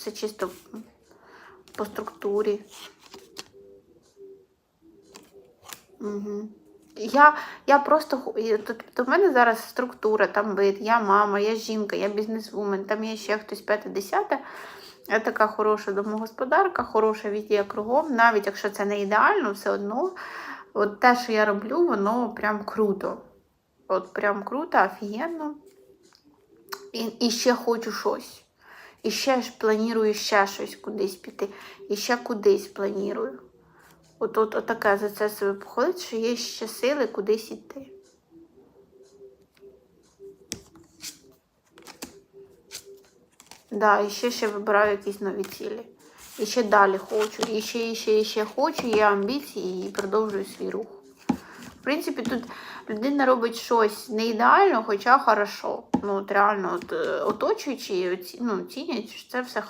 все чисто по структурі. Угу. Я, я просто тут в мене зараз структура, там вид, я мама, я жінка, я бізнесвумен, там є ще хтось п'яте-десяте. Я така хороша домогосподарка, хороша візія кругом, навіть якщо це не ідеально, все одно. От те, що я роблю, воно прям круто. От прям круто, офігенно. І, і ще хочу щось. І ще ж планую ще щось кудись піти. І ще кудись планую. От, от, от таке за це себе походить, що є ще сили кудись іти. Да, і ще ще вибираю якісь нові цілі. І ще далі хочу. І ще, і ще, і ще хочу, є амбіції і продовжую свій рух. В принципі, тут людина робить щось не ідеально, хоча хорошо. Ну, от реально, от, е, оточуючі ну, цінять, що це все